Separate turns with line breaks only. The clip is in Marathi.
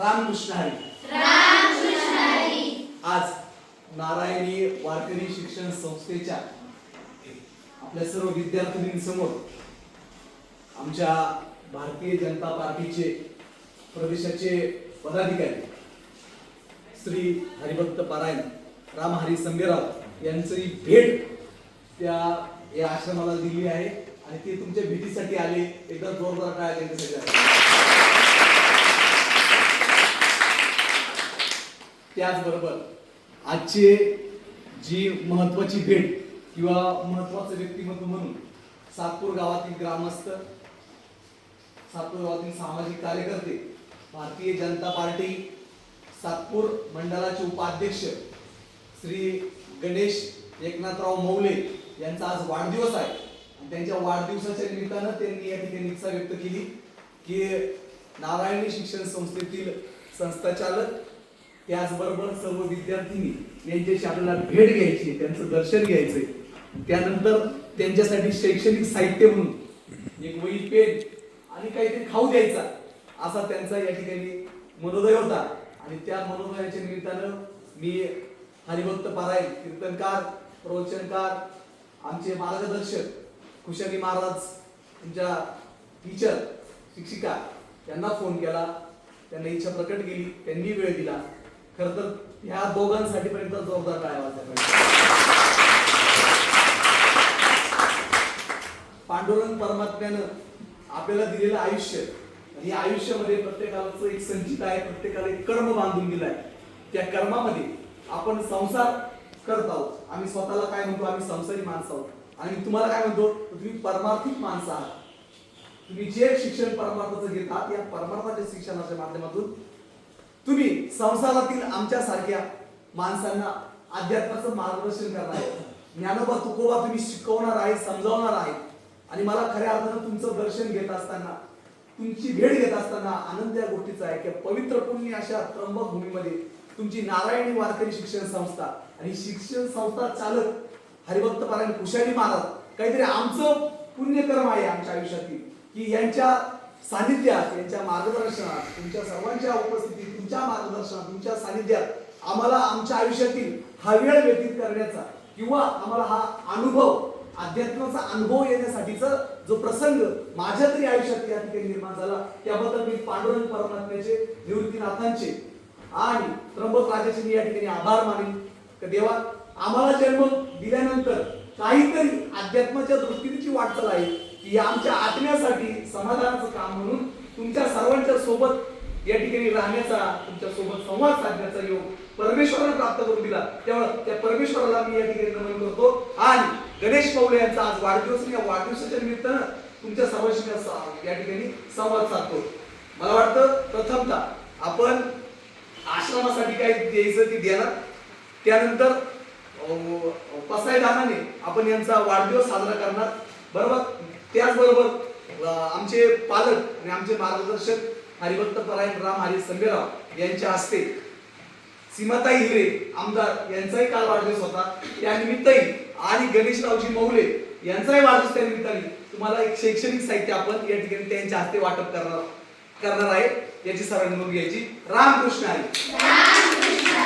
रामकृष्ण हरी आज नारायणी वारकरी शिक्षण संस्थेच्या आपल्या सर्व विद्यार्थिनींसमोर आमच्या भारतीय जनता पार्टीचे प्रदेशाचे पदाधिकारी श्री हरिभक्त पारायण राम हरी संगेराव यांची भेट त्या या आश्रमाला दिली आहे आणि ते तुमच्या भेटीसाठी आले. एकदा जोरदार काय त्यांच्यासाठी. त्याचबरोबर आजचे जी महत्वाची भेट किंवा महत्वाचं व्यक्तिमत्व म्हणून सातपूर गावातील ग्रामस्थ सातपूर गावातील सामाजिक कार्यकर्ते भारतीय जनता पार्टी सातपूर मंडळाचे उपाध्यक्ष श्री गणेश एकनाथराव मौले यांचा आज वाढदिवस आहे. आणि त्यांच्या वाढदिवसाच्या निमित्तानं त्यांनी या ठिकाणी इच्छा व्यक्त केली की नारायणी शिक्षण संस्थेतील संस्थाचालक त्याचबरोबर सर्व विद्यार्थिनी यांच्याशी आपल्याला भेट घ्यायची त्यांचं दर्शन घ्यायचंय. त्यानंतर त्यांच्यासाठी शैक्षणिक साहित्य म्हणून एक वही पेन आणि काहीतरी खाऊ द्यायचा असा त्यांचा या ठिकाणी मनोदय होता. आणि त्या मनोदयाच्या निमित्तानं मी हरिभक्त पारायण कीर्तनकार प्रवचनकार आमचे मार्गदर्शक कुशाली महाराज तुमच्या टीचर शिक्षिका त्यांना फोन केला. त्यांना इच्छा प्रकट केली. त्यांनी वेळ दिला. खर तर ह्या दोघांसाठी पर्यंत जोरदार काय वाजल्या पांडुरंग परमात्म्यानं आपल्याला दिलेलं आयुष्य आणि या आयुष्यामध्ये प्रत्येकाचं एक संचित आहे प्रत्येकाला एक कर्म बांधून दिलाय त्या कर्मामध्ये आपण संसार करत आहोत. आम्ही स्वतःला काय म्हणतो? आम्ही संसारी माणसं आहोत. आणि तुम्हाला काय म्हणतो? तुम्ही परमार्थिक माणसं आहात. तुम्ही जे शिक्षण परमार्थाचं घेतात या परमार्थाच्या शिक्षणाच्या माध्यमातून तुम्ही संसारातील आमच्या सारख्या माणसांना अध्यात्माचं मार्गदर्शन करणार आहे ज्ञानोबा तुकोबा तुम्ही शिकवणार आहे समजावणार आहे आणि मला खऱ्या अर्थानं तुमचं दर्शन घेत असताना तुमची भेट घेत असताना आनंद या गोष्टीचा आहे की पवित्र पुण्य अशा त्र्यंबक भूमीमध्ये तुमची नारायणी वारकरी शिक्षण संस्था आणि शिक्षण संस्था चालक हरिभक्त पारायण कुशाली महाराज काहीतरी आमचं पुण्यकर्म आहे आमच्या आयुष्यातील की यांच्या सानिध्यात यांच्या मार्गदर्शनात तुमच्या सर्वांच्या उपस्थितीत तुमच्या मार्गदर्शनात तुमच्या सानिध्यात आम्हाला आमच्या आयुष्यातील हा वेळ व्यतीत करण्याचा किंवा आम्हाला हा अनुभव अध्यात्माचा अनुभव येण्यासाठीचा जो प्रसंग माझ्या तरी आयुष्यात या ठिकाणी निर्माण झाला त्याबद्दल मी पांडुरंग परमात्म्याचे निवृत्तीनाथांचे आणि त्र्यंबक राजाचे मी या ठिकाणी आभार मानेन. तर देवा आम्हाला जन्म दिल्यानंतर काहीतरी अध्यात्माच्या दृष्टीने वाटचाल आहे की या आमच्या आत्म्यासाठी समाधानाचं काम म्हणून तुमच्या सर्वांच्या सोबत या ठिकाणी राहण्याचा तुमच्यासोबत संवाद साधण्याचा योग परमेश्वराने प्राप्त करून दिला. त्यामुळे त्या परमेश्वराला मी या ठिकाणी नमन करतो. आणि गणेश पौले यांचा आज वाढदिवस या वाढदिवसाच्या निमित्तानं तुमच्या सर्वांशी या ठिकाणी संवाद साधतो. मला वाटतं प्रथमतः आपण आश्रमासाठी काय द्यायचं ते द्यायला. त्यानंतर पसायदानाने आपण यांचा वाढदिवस साजरा करणार. बरोबर? त्याचबरोबर आमचे पालक आणि आमचे मार्गदर्शक हरिभक्त परायण राम हरी संभेराव यांच्या हस्ते सीमाताई हिरे आमदार यांचाही काल वाढदिवस होता. या निमित्तही आणि गणेशरावजी मौले यांचाही वाढदिवस त्या निमित्ताने. तुम्हाला एक शैक्षणिक साहित्य आपण या ठिकाणी त्यांच्या हस्ते वाटप करणार करणार आहे. याची सर्वांनी नोंद घ्यायची. रामकृष्ण हरी.